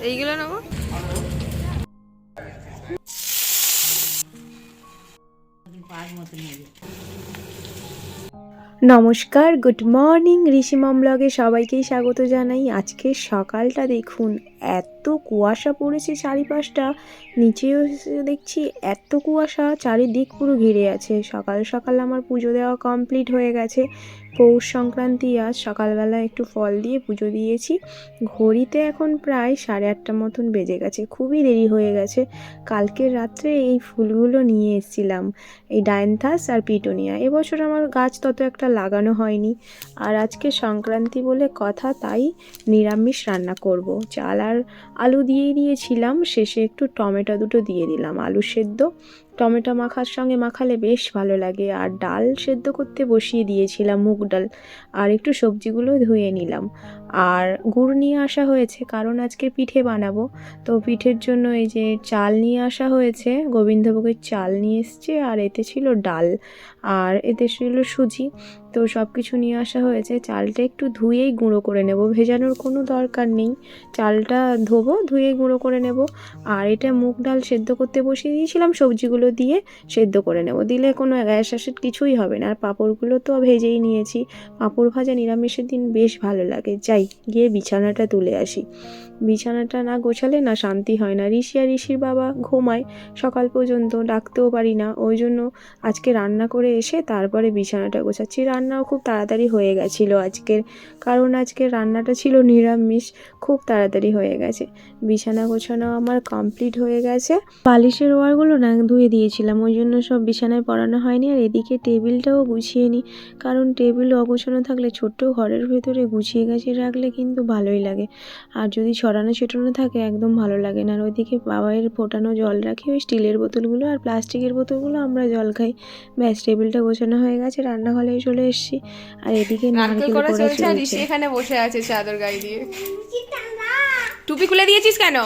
এইগুলো নেব? নমস্কার গুড মর্নিং ঋষিমম ব্লগে সবাইকেই স্বাগত জানাই। আজকে সকালটা দেখুন এত কুয়াশা পড়েছে চারিপাশটা। নিচেও দেখছি এত কুয়াশা, চারিদিক পুরো ঘিরে আছে। সকাল সকাল আমার পুজো দেওয়া কমপ্লিট হয়ে গেছে। পৌষ সংক্রান্তি, আজ সকালবেলা একটু ফল দিয়ে পুজো দিয়েছি। ঘড়িতে এখন প্রায় সাড়ে আটটা মতন বেজে গেছে, খুবই দেরি হয়ে গেছে। কালকের রাত্রে এই ফুলগুলো নিয়ে এসেছিলাম, এই ডায়নথাস আর পিটোনিয়া। এবছর আমার গাছ তত একটা লাগানো হয়নি। আর আজকে সংক্রান্তি বলে কথা, তাই নিরামিষ রান্না করব। চাল আর আলু দিয়ে দিয়েছিলাম। শেষে একটু টমেটো দুটো দিয়ে দিলাম। আলু সেদ্ধ। টমেটো মাখার সঙ্গে মাখালে বেশ ভালো লাগে। আর ডাল সেদ্ধ করতে বসিয়ে দিয়েছিলাম মুগ ডাল। আর একটু সবজিগুলো ধুয়ে নিলাম। আর গুড় নিয়ে আসা হয়েছে, কারণ আজকে পিঠে বানাবো। তো পিঠের জন্য এই যে চাল নিয়ে আসা হয়েছে, গোবিন্দভোগের চাল নিয়ে এসছে, আর এতে ছিল ডাল। আর এতে ছিল সুজি। তো সব কিছু নিয়ে আসা হয়েছে। চালটা একটু ধুয়েই গুঁড়ো করে নেব। ভেজানোর কোনো দরকার নেই। চালটা ধোবো, ধুয়ে গুঁড়ো করে নেব। আর এটা মুগ ডাল সেদ্ধ করতে বসিয়ে দিয়েছিলাম। সবজিগুলো দিয়ে সেদ্ধ করে নেব। দিলে কোনো গ্যাস অ্যাসিড কিছুই হবে না। আর পাঁপড়গুলো তো ভেজেই নিয়েছি। পাঁপড় ভাজা নিরামিষের দিন বেশ ভালো লাগে। যাই, গিয়ে বিছানাটা তুলে আসি। বিছানাটা না গোছালে না শান্তি হয় না। ঋষি আর ঋষির বাবা ঘুমায়, সকাল পর্যন্ত ডাকতেও পারি না। ওই জন্য আজকে রান্না করে এসে তারপরে বিছানাটা গোছাচ্ছি। রান্নাও খুব তাড়াতাড়ি হয়ে গেছিল আজকের, কারণ আজকের রান্নাটা ছিল নিরামিষ, খুব তাড়াতাড়ি হয়ে গেছে। বিছানা গোছানো আমার কমপ্লিট হয়ে গেছে। বালিশের ওয়ারগুলো না ধুয়ে দিয়েছিলাম, ওই জন্য সব বিছানায় পড়ানো হয়নি। আর এদিকে টেবিলটাও গুছিয়ে নিই কারণ টেবিল অগোছানো থাকলে ছোট্ট ঘরের ভেতরে গুছিয়ে গাছিয়ে রাখলে কিন্তু ভালোই লাগে। আর যদি ছড়ানো ছিটানো থাকে একদম ভালো লাগে না। আর ওইদিকে বাবাইয়ের ফোটানো জল রাখি ওই স্টিলের বোতলগুলো আর প্লাস্টিকের বোতলগুলো আমরা জল খাই। ব্যাস টেবিলটা গোছানো হয়ে গেছে রান্নাঘরে চলে এসেছি। আর এদিকে নারকেল করা করা চলছে আর এখানে বসে আছে চাদর গায়ে দিয়ে। টুপি খুলে দিয়েছিস কেন?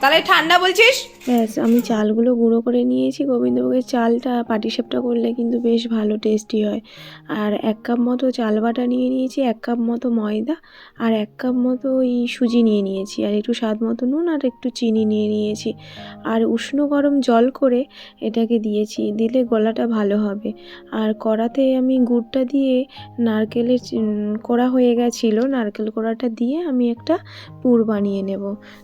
তাহলে ঠান্ডা বলছিস? ব্যাস আমি চালগুলো গুঁড়ো করে নিয়েছি। গোবিন্দভোগের চালটা পাটিসাপটা করলে কিন্তু বেশ ভালো টেস্টি হয়। আর এক কাপ মতো চাল বাটা নিয়ে নিয়েছি, এক কাপ মতো ময়দা আর এক কাপ মতো ওই সুজি নিয়ে নিয়েছি। আর একটু স্বাদ মতো নুন আর একটু চিনি নিয়ে নিয়েছি। আর উষ্ণ গরম জল করে এটাকে দিয়েছি, দিলে গলাটা ভালো হবে। আর কড়াতে আমি গুড়টা দিয়ে নারকেলের কড়া হয়ে গেছিল, নারকেল কড়াটা দিয়ে আমি একটা পুর বানিয়ে নেব।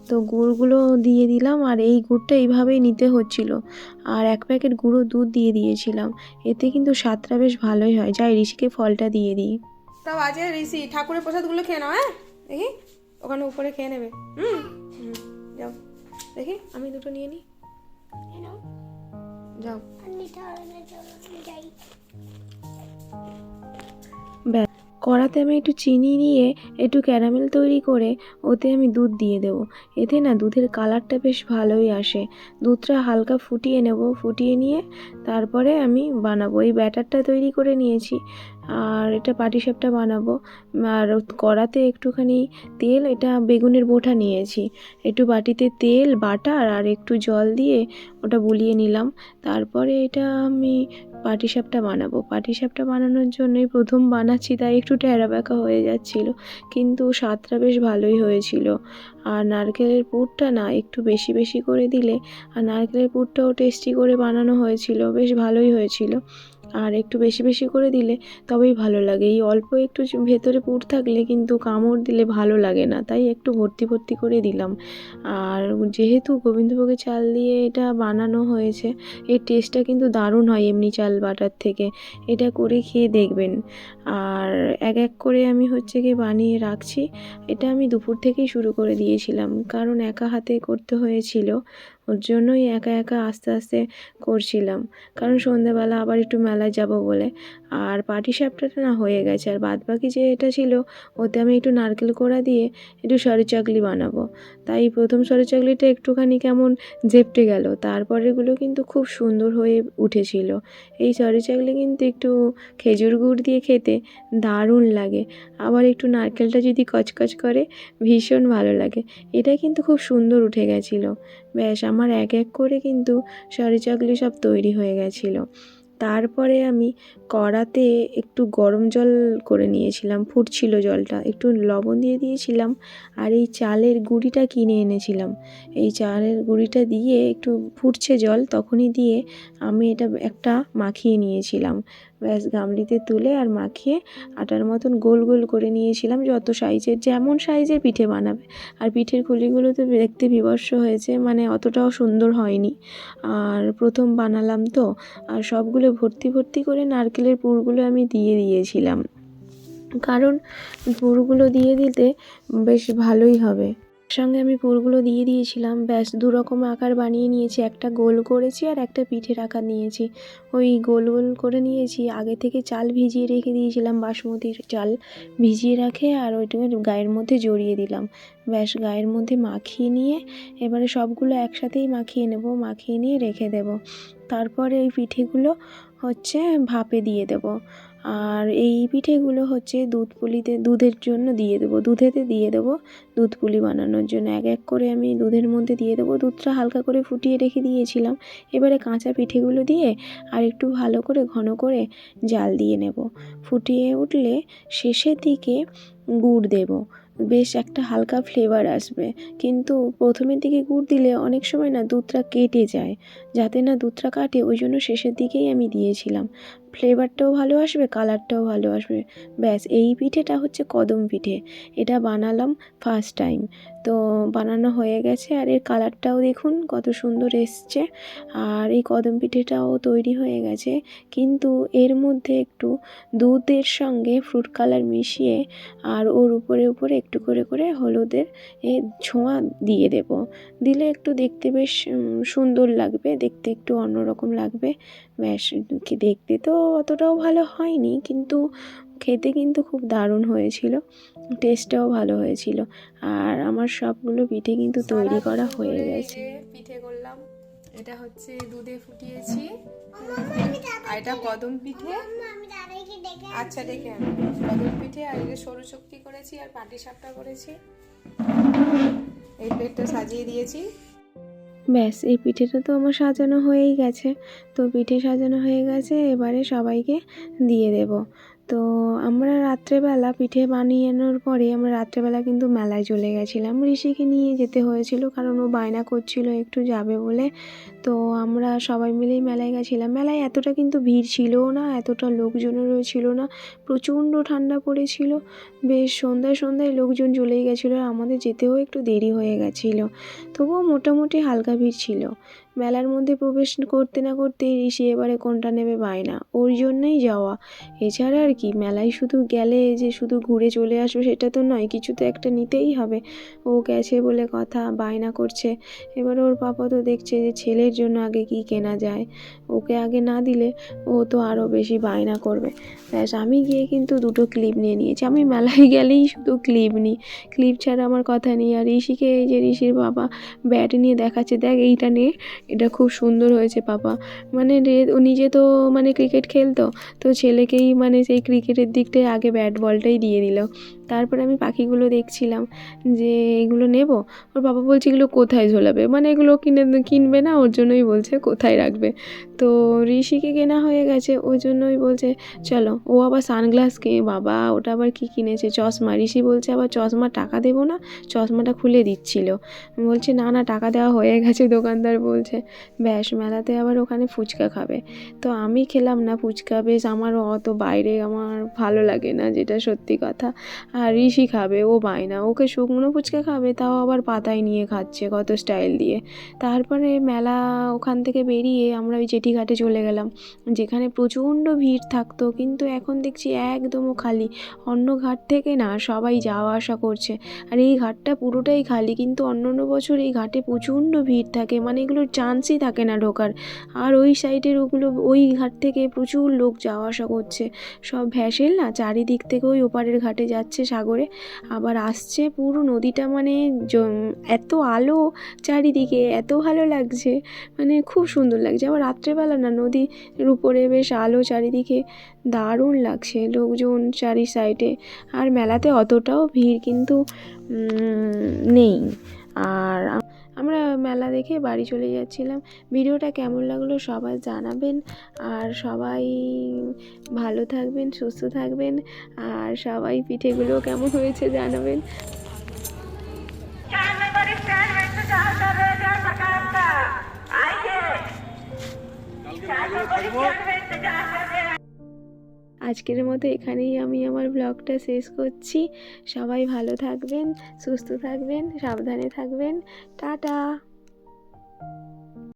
তো গুড়গুলো দিয়ে দিলাম আর এই গুড়টা এইভাবেই নিতে হচ্ছিল। আর এক প্যাকেট গুঁড়ো দুধ দিয়ে দিয়েছিলাম। এতে কিন্তু স্বাদটা বেশ ভালোই হয়। যাই ঋষিকে ফলটা দিয়ে দিই। তাও বাজে ঋষি। ঠাকুরের প্রসাদগুলো খেয়ে নাও হ্যাঁ? দেখি? ওখানে উপরে খেয়ে নেবে। হুম? হুম, যাও। দেখি আমি দুটো নিয়ে নিই। যাও। ব্যাস কড়াতে আমি একটু চিনি নিয়ে একটু ক্যারামেল তৈরি করে ওতে আমি দুধ দিয়ে দেবো। এতে না দুধের কালারটা বেশ ভালোই আসে। দুধটা হালকা ফুটিয়ে নেব। ফুটিয়ে নিয়ে তারপরে আমি বানাবো। এই ব্যাটারটা তৈরি করে নিয়েছি। আর এটা পাটিসাপটা বানাবো। আর কড়াতে একটুখানি তেল, এটা বেগুনের বোঁটা নিয়েছি। একটু বাটিতে তেল, বাটার আর একটু জল দিয়ে ওটা বুলিয়ে নিলাম। তারপরে এটা আমি পাটিসাপটা বানাবো। পাটিসাপটা বানানোর জন্যই প্রথম বানাচ্ছি, তাই একটু ট্যাড়া ব্যাকা হয়ে যাচ্ছিল। কিন্তু স্বাদটা বেশ ভালোই হয়েছিল। আর নারকেলের পুরটা না, একটু বেশি বেশি করে দিলে, আর নারকেলের পুরটাও টেস্টি করে বানানো হয়েছিল, বেশ ভালোই হয়েছিল। আর একটু বেশি বেশি করে দিলে তবেই ভালো লাগে। এই অল্প একটু ভেতরে পুর থাকলে কিন্তু কামড় দিলে ভালো লাগে না, তাই একটু ভর্তি ভর্তি করে দিলাম। আর যেহেতু গোবিন্দভোগের চাল দিয়ে এটা বানানো হয়েছে, এর টেস্টটা কিন্তু দারুণ হয় এমনি চাল বাটার থেকে। এটা করে খেয়ে দেখবেন। আর এক এক করে আমি হচ্ছে গিয়ে বানিয়ে রাখছি। এটা আমি দুপুর থেকেই শুরু করে দিয়েছিলাম, কারণ একা হাতে করতে হয়েছিল। ওর জন্যই একা একা আস্তে আস্তে করছিলাম। কারণ সন্ধ্যাবেলা আবার একটু মেলায় যাব বলে। আর পাটিসাপটাটা না হয়ে গেছে। আর বাদ বাকি যে এটা ছিল, ওতে আমি একটু নারকেল কোড়া দিয়ে একটু সরি চাকলি বানাবো। তাই প্রথম সরি চাকলিটা একটুখানি কেমন জেপটে গেল। তারপরেগুলো কিন্তু খুব সুন্দর হয়ে উঠেছিল। এই সরি চাকলি কিন্তু একটু খেজুর গুড় দিয়ে খেতে দারুণ লাগে। আবার একটু নারকেলটা যদি কচকচ করে, ভীষণ ভালো লাগে। এটা কিন্তু খুব সুন্দর উঠে গেছিল। ব্যাস আমার এক এক করে কিন্তু সরি চাকলি সব তৈরি হয়ে গেছিল। তারপরে আমি কড়াতে একটু গরম জল করে নিয়েছিলাম, ফুটছিল জলটা। একটু লবণ দিয়ে দিয়েছিলাম আর এই চালের গুঁড়িটা কিনে এনেছিলাম। এই চালের গুঁড়িটা দিয়ে একটু ফুটছে জল, তখনই দিয়ে আমি এটা একটা মাখিয়ে নিয়েছিলাম। ব্যাস গামলিতে তুলে আর মাখিয়ে আটার মতন গোল গোল করে নিয়েছিলাম যত সাইজের, যেমন সাইজের পিঠে বানাবে। আর পিঠের খুলিগুলো তো দেখতে বিভৎস হয়েছে মানে অতটাও সুন্দর হয়নি। আর প্রথম বানালাম তো, আর সবগুলো ভর্তি ভর্তি করে নারকেলের পুরগুলো আমি দিয়ে দিয়েছিলাম। কারণ পুরগুলো দিয়ে দিতে বেশ ভালোই হবে। সঙ্গে আমি পুরগুলো দিয়ে দিয়েছিলাম। ব্যাস, দু রকম আকার বানিয়ে নিয়েছি। একটা গোল করেছি আর একটা পিঠের আকার নিয়েছি। ওই গোল গোল করে নিয়েছি। আগে থেকে চাল ভিজিয়ে রেখে দিয়েছিলাম, বাসমতির চাল ভিজিয়ে রাখে আর ওইটাকে গায়ের মধ্যে জড়িয়ে দিলাম। ব্যাস, গায়ের মধ্যে মাখিয়ে নিয়ে এবারে সবগুলো একসাথেই মাখিয়ে নেব, মাখিয়ে নিয়ে রেখে দেব। তারপরে এই পিঠেগুলো হচ্ছে ভাপে দিয়ে দেব। আর এই পিঠেগুলো হচ্ছে দুধ পুলিতে, দুধের জন্য দিয়ে দেবো। দুধেতে দিয়ে দেবো দুধ পুলি বানানোর জন্য। এক এক করে আমি দুধের মধ্যে দিয়ে দেবো। দুধটা হালকা করে ফুটিয়ে রেখে দিয়েছিলাম। এবারে কাঁচা পিঠেগুলো দিয়ে আর একটু ভালো করে, ঘন করে জাল দিয়ে নেব। ফুটিয়ে উঠলে শেষের দিকে গুড় দেব। বেশ একটা হালকা ফ্লেভার আসবে। কিন্তু প্রথমের দিকে গুড় দিলে অনেক সময় না দুধটা কেটে যায়। যাতে না দুধটা কাটে, ওই জন্য শেষের দিকেই আমি দিয়েছিলাম। ফ্লেভারটাও ভালো আসবে, কালারটাও ভালো আসবে। ব্যাস, এই পিঠেটা হচ্ছে কদম পিঠে। এটা বানালাম ফার্স্ট টাইম তো বানানো হয়ে গেছে। আর এর কালারটাও দেখুন কত সুন্দর এসছে। আর এই কদম পিঠেটাও তৈরি হয়ে গেছে। কিন্তু এর মধ্যে একটু দুধের সঙ্গে ফ্রুট কালার মিশিয়ে আর ওর উপরে উপরে একটু করে করে হলুদের ছোঁয়া দিয়ে দেব। দিলে একটু দেখতে বেশ সুন্দর লাগবে। দেখতে একটু অন্যরকম লাগবে। ব্যাস, দেখতে তো অতটাও ভালো হয়নি। কিন্তু খেতে কিন্তু খুব দারুণ হয়েছিল। টেস্টটাও ভালো হয়েছিল। আর আমার সবগুলো পিঠে কিন্তু তৈরি করা হয়ে গেছে। পিঠে করলাম। এটা হচ্ছে দুধে ফুটিয়েছি। আর এটা কদম পিঠে। আচ্ছা দেখে। কদম পিঠে আর এটা সরু শক্তি করেছি আর পাটি সাপটা করেছি। এই প্লেটটা সাজিয়ে দিয়েছি। ব্যাস এই পিঠেটা তো আমার সাজানো হয়েই গেছে। তো পিঠে সাজানো হয়ে গেছে এবারে সবাইকে দিয়ে দেব। তো আমরা রাত্রেবেলা পিঠে বানিয়ানোর পরে আমরা রাত্রেবেলা কিন্তু মেলায় চলে গেছিলাম। ঋষিকে নিয়ে যেতে হয়েছিল কারণ ও বায়না করছিল একটু যাবে বলে। তো আমরা সবাই মিলেই মেলায় গেছিলাম। মেলায় এতটা কিন্তু ভিড় ছিল না, এতটা লোকজনেরও ছিল না, প্রচণ্ড ঠান্ডা পড়েছিল। বেশ সন্ধ্যায় সন্ধ্যায় লোকজন চলেই গেছিল, আর আমাদের যেতেও একটু দেরি হয়ে গেছিল। তবুও মোটামুটি হালকা ভিড় ছিল। মেলার মধ্যে প্রবেশ করতে না করতেই ঋষি এবারে কোনটা নেবে বায়না। ওর জন্যই যাওয়া। এছাড়া আর কি, মেলায় শুধু গেলে যে শুধু ঘুরে চলে আসবে সেটা তো নয়, কিছু তো একটা নিতেই হবে। ও গেছে বলে কথা, বায়না করছে। এবার ওর পাপা তো দেখছে যে ছেলের জন্য আগে কি কেনা যায়। ওকে আগে না দিলে ও তো আরও বেশি বায়না করবে। ব্যাস, আমি গিয়ে কিন্তু দুটো ক্লিপ নিয়ে নিয়েছি। আমি মেলায় গেলেই শুধু ক্লিপ নিই। ক্লিপ ছাড়া আমার কথা নেই। আর ঋষিকে এই যে ঋষির বাবা ব্যাট নিয়ে দেখাচ্ছে, দেখ এইটা নে। এটা খুব সুন্দর হয়েছে পাপা। মানে ও নিজে তো মানে ক্রিকেট খেলতো, তো ছেলেকেই মানে সেই ক্রিকেটের দিকটাই আগে ব্যাট বলটাই দিয়ে দিল। তারপরে আমি পাখিগুলো দেখছিলাম যে এগুলো নেব, ওর বাবা বলছে এগুলো কোথায় ঝোলাবে? মানে এগুলো কিনে, কিনবে না, ওর জন্যই বলছে কোথায় রাখবে? তো ঋষিকে কেনা হয়ে গেছে, ওই জন্যই বলছে, চলো, ও আবার সানগ্লাস কে বাবা, ওটা আবার কি কিনেছে? চশমা। ঋষি বলছে, আবার চশমা টাকা দেবো না, চশমাটা খুলে দিচ্ছিল। বলছে, না না, টাকা দেওয়া হয়ে গেছে, দোকানদার বলছে। ব্যাস, মেলাতে আবার ওখানে ফুচকা খাবে। তো আমি খেলাম না ফুচকা, বেশ আমারও অত বাইরে আমার ভালো লাগে না, যেটা সত্যি কথা। আর ঋষি খাবে, ও বায়না ওকে শুকনো ফুচকা খাবে, তাও আবার পাতায় নিয়ে খাচ্ছে কত স্টাইল দিয়ে। তারপরে মেলা ওখান থেকে বেরিয়ে আমরা ওই জেটিঘাটে চলে গেলাম। যেখানে প্রচণ্ড ভিড় থাকতো, কিন্তু এখন দেখছি একদমও খালি। অন্য ঘাট থেকে না সবাই যাওয়া আসা করছে। আর এই ঘাটটা পুরোটাই খালি, কিন্তু অন্য অন্য বছর এই ঘাটে প্রচণ্ড ভিড় থাকে মানে এগুলোর চান্সই থাকে না ঢোকার। আর ওই সাইডের ওগুলো, ওই ঘাট থেকে প্রচুর লোক যাওয়া আসা করছে। সব ভ্যাসেল না চারিদিক থেকে ওই ওপারের ঘাটে যাচ্ছে সাগরে। আবার আসছে পুরো নদীটা মানে এত আলো চারিদিকে, এত ভালো লাগছে। মানে খুব সুন্দর লাগছে। আবার রাত্রেবেলা না, নদীর উপরে বেশ আলো চারিদিকে দারুণ লাগছে। লোকজন চারি সাইডে, আর মেলাতে অতটাও ভিড় কিন্তু নেই। আর আমরা মেলা দেখে বাড়ি চলে যাচ্ছিলাম। ভিডিওটা কেমন লাগল সবাই জানাবেন। আর সবাই ভালো থাকবেন, সুস্থ থাকবেন। আর সবাই পিঠেগুলো কেমন হয়েছে জানাবেন। আজকের মতো এখানেই আমি আমার ব্লগটা শেষ করছি। সবাই ভালো থাকবেন, সুস্থ থাকবেন, সাবধানে থাকবেন। টাটা!